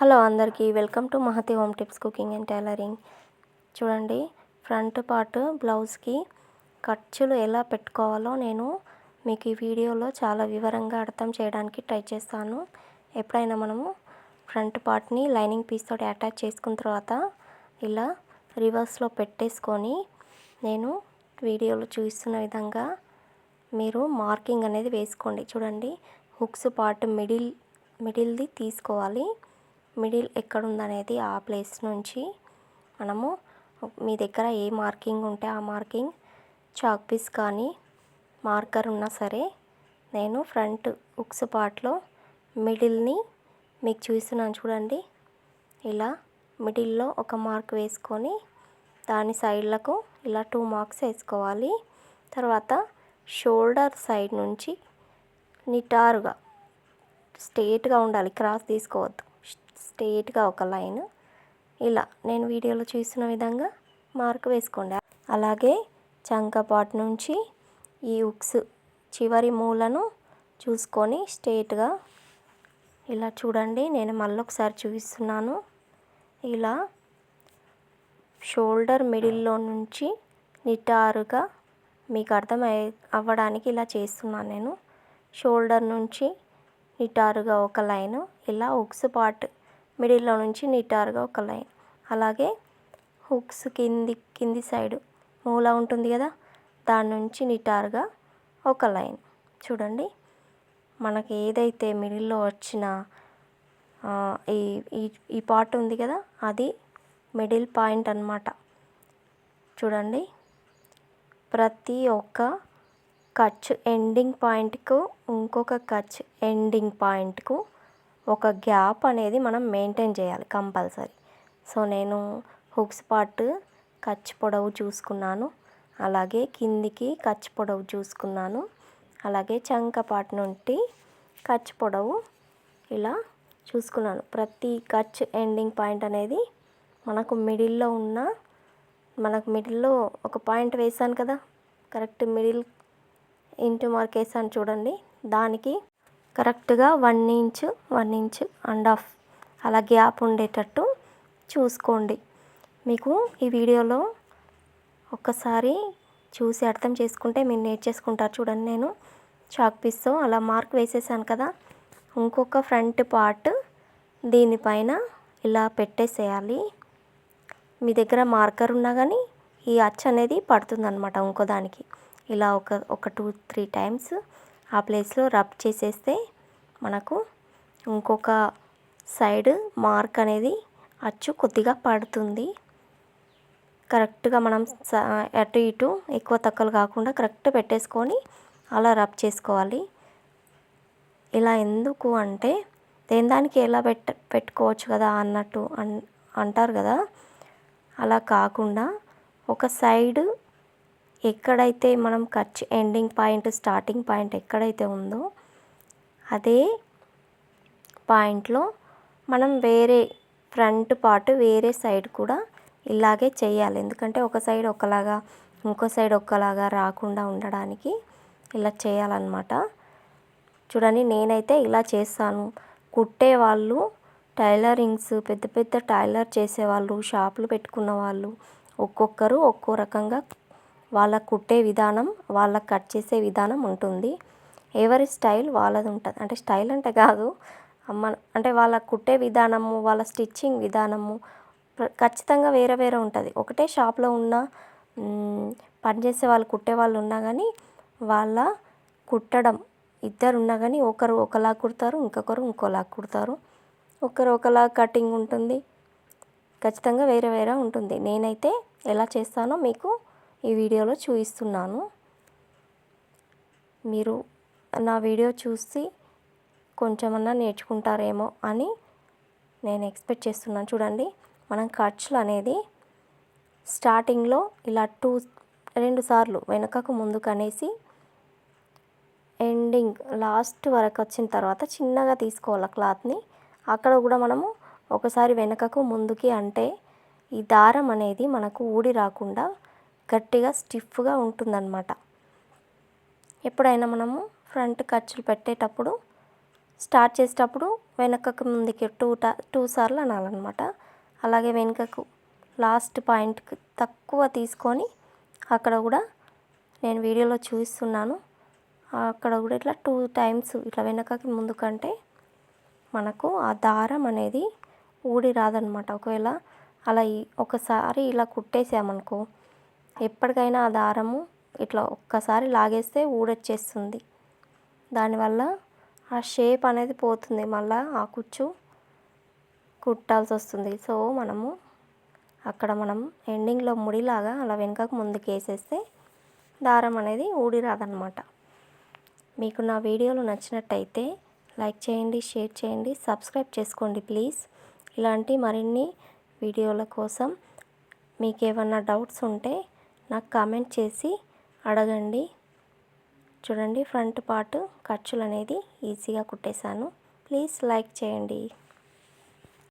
Hello అందరికీ welcome to Mahathi home tips cooking and tailoring. చూడండి front part బ్లౌజ్కి ఖర్చులు ఎలా పెట్టుకోవాలో నేను మీకు ఈ వీడియోలో చాలా వివరంగా అర్థం చేయడానికి ట్రై చేస్తాను. ఎప్పుడైనా మనము ఫ్రంట్ పార్ట్ని లైనింగ్ పీస్ తోటి అటాచ్ చేసుకున్న తర్వాత ఇలా రివర్స్లో పెట్టేసుకొని నేను వీడియోలో చూస్తున్న విధంగా మీరు మార్కింగ్ అనేది వేసుకోండి. చూడండి హుక్స్ పార్ట్ మిడిల్ మిడిల్ది తీసుకోవాలి. మిడిల్ ఎక్కడ ఉందనేది ఆ ప్లేస్ నుంచి మనము మీ దగ్గర ఏ మార్కింగ్ ఉంటే ఆ మార్కింగ్ చాక్ పీస్ కానీ మార్కర్ ఉన్నా సరే నేను ఫ్రంట్ ఉక్స్ పార్ట్లో మిడిల్ని మీకు చూస్తున్నాను చూడండి. ఇలా మిడిల్లో ఒక మార్క్ వేసుకొని దాని సైడ్లకు ఇలా టూ మార్క్స్ వేసుకోవాలి. తర్వాత షోల్డర్ సైడ్ నుంచి నిటారుగా స్ట్రేట్గా ఉండాలి క్రాస్ తీసుకోవద్దు. స్ట్రేట్గా ఒక లైన్. ఇలా నేను వీడియోలో చూసిన విధంగా మార్క్ వేసుకోండి. అలాగే చంకపాటు నుంచి ఈ ఉక్స్ చివరి మూలను చూసుకొని స్ట్రేట్గా ఇలా చూడండి. నేను మళ్ళీ ఒకసారి చూపిస్తున్నాను. ఇలా షోల్డర్ మిడిల్లో నుంచి నిటారుగా మీకు అర్థం అవ్వడానికి ఇలా చేస్తున్నాను నేను. షోల్డర్ నుంచి నిటారుగా ఒక లైను. ఇలా ఉక్స్ పార్ట్ మిడిల్లో నుంచి నిటారుగా ఒక లైన్. అలాగే హుక్స్ కింది కింది సైడ్ మూల ఉంటుంది కదా దాని నుంచి నిటారుగా ఒక లైన్. చూడండి మనకి ఏదైతే మిడిల్లో వచ్చిన ఈ ఈ పార్ట్ ఉంది కదా అది మిడిల్ పాయింట్ అనమాట చూడండి ప్రతి ఒక్క ఖర్చు ఎండింగ్ పాయింట్కు ఇంకొక ఖర్చు ఎండింగ్ పాయింట్కు ఒక గ్యాప్ అనేది మనం మెయింటైన్ చేయాలి కంపల్సరీ. సో నేను హుక్స్ పార్ట్ ఖర్చు పొడవు చూసుకున్నాను. అలాగే కిందికి ఖర్చు పొడవు చూసుకున్నాను. అలాగే చంక పార్ట్ నుండి ఖర్చు పొడవు ఇలా చూసుకున్నాను. ప్రతి ఖర్చు ఎండింగ్ పాయింట్ అనేది మనకు మిడిల్లో ఉన్న మనకు మిడిల్లో ఒక పాయింట్ వేసాను కదా కరెక్ట్ మిడిల్ ఇంటూ మార్క్ వేసాను చూడండి. దానికి కరెక్ట్గా one inch one inch and half అలా గ్యాప్ ఉండేటట్టు చూసుకోండి. మీకు ఈ వీడియోలో ఒక్కసారి చూసి అర్థం చేసుకుంటే మీరు నేర్చేసుకుంటారు. చూడండి నేను చాక్ పీస్తో అలా మార్క్ వేసేసాను కదా. ఇంకొక ఫ్రంట్ పార్ట్ దీనిపైన ఇలా పెట్టేసేయాలి. మీ దగ్గర మార్కర్ ఉన్నా కానీ ఈ అచ్చ అనేది పడుతుందన్నమాట ఇంకో దానికి. ఇలా ఒక ఒక టూ త్రీ టైమ్స్ ఆ ప్లేస్లో రబ్ చేసేస్తే మనకు ఇంకొక సైడ్ మార్క్ అనేది అచ్చు కొద్దిగా పడుతుంది. కరెక్ట్గా మనం అటు ఇటు ఎక్కువ తక్కువలు కాకుండా కరెక్ట్ పెట్టేసుకొని అలా రబ్ చేసుకోవాలి. ఇలా ఎందుకు అంటే దేని దానికి ఎలా పెట్ట పెట్టుకోవచ్చు కదా అన్నట్టు అన్ అంటారు కదా. అలా కాకుండా ఒక సైడ్ ఎక్కడైతే మనం ఖర్చు ఎండింగ్ పాయింట్ స్టార్టింగ్ పాయింట్ ఎక్కడైతే ఉందో అదే పాయింట్లో మనం వేరే ఫ్రంట్ పార్ట్ వేరే సైడ్ కూడా ఇలాగే చేయాలి. ఎందుకంటే ఒక సైడ్ ఒకలాగా ఇంకో సైడ్ ఒకలాగా రాకుండా ఉండడానికి ఇలా చేయాలన్నమాట. చూడండి నేనైతే ఇలా చేస్తాను. కుట్టే వాళ్ళు టైలరింగ్స్ పెద్ద పెద్ద టైలర్ చేసేవాళ్ళు షాపులు పెట్టుకున్న వాళ్ళు ఒక్కొక్కరు ఒక్కో రకంగా వాళ్ళ కుట్టే విధానం వాళ్ళ కట్ చేసే విధానం ఉంటుంది. ఎవరి స్టైల్ వాళ్ళది ఉంటుంది అంటే స్టైల్ అంటే కాదు మన అంటే వాళ్ళ కుట్టే విధానము వాళ్ళ స్టిచ్చింగ్ విధానము ఖచ్చితంగా వేరే వేరే ఉంటుంది. ఒకటే షాప్లో ఉన్న పనిచేసే వాళ్ళు కుట్టే వాళ్ళు ఉన్నా కానీ వాళ్ళ కుట్టడం ఇద్దరు ఉన్నా కానీ ఒకరు ఒకలా కుడతారు ఇంకొకరు ఇంకోలా కుడతారు. ఒకరు ఒకలా కటింగ్ ఉంటుంది. ఖచ్చితంగా వేరే వేరే ఉంటుంది. నేనైతే ఎలా చేస్తానో మీకు ఈ వీడియోలో చూపిస్తున్నాను. మీరు నా వీడియో చూసి కొంచెమన్నా నేర్చుకుంటారేమో అని నేను ఎక్స్పెక్ట్ చేస్తున్నాను. చూడండి మనం ఖర్చులు అనేది స్టార్టింగ్లో ఇలా టూ రెండు సార్లు వెనకకు ముందుకు అనేసి ఎండింగ్ లాస్ట్ వరకు వచ్చిన తర్వాత చిన్నగా తీసుకోవాలి క్లాత్ని. అక్కడ కూడా మనము ఒకసారి వెనకకు ముందుకి అంటే ఈ దారం అనేది మనకు ఊడి రాకుండా గట్టిగా స్టిఫ్గా ఉంటుందన్నమాట. ఎప్పుడైనా మనము ఫ్రంట్ ఖర్చులు పెట్టేటప్పుడు స్టార్ట్ చేసేటప్పుడు వెనకకు ముందుకి టూ టా టూ సార్లు అనాలన్నమాట. అలాగే వెనుకకు లాస్ట్ పాయింట్కి తక్కువ తీసుకొని అక్కడ కూడా నేను వీడియోలో చూస్తున్నాను అక్కడ కూడా ఇట్లా టూ టైమ్స్ ఇట్లా వెనకకి ముందు కంటే మనకు ఆ దారం అనేది ఊడి రాదనమాట ఒకవేళ అలా ఒకసారి ఇలా కుట్టేసామనుకో ఎప్పటికైనా ఆ దారము ఇట్లా ఒక్కసారి లాగేస్తే ఊడొచ్చేస్తుంది. దానివల్ల ఆ షేప్ అనేది పోతుంది. మళ్ళీ ఆ కుచ్చు కుట్టాల్సి వస్తుంది సో మనము అక్కడ మనం ఎండింగ్లో ముడిలాగా అలా వెనుకకు ముందుకు వేసేస్తే దారం అనేది ఊడి రాదనమాట మీకు నా వీడియోలు నచ్చినట్టయితే లైక్ చేయండి షేర్ చేయండి సబ్స్క్రైబ్ చేసుకోండి ప్లీజ్. ఇలాంటి మరిన్ని వీడియోల కోసం మీకు ఏమన్నా డౌట్స్ ఉంటే నాకు కామెంట్ చేసి అడగండి. చూడండి ఫ్రంట్ పార్ట్ ఖర్చులు అనేది ఈజీగా కుట్టేశాను. ప్లీజ్ లైక్ చేయండి.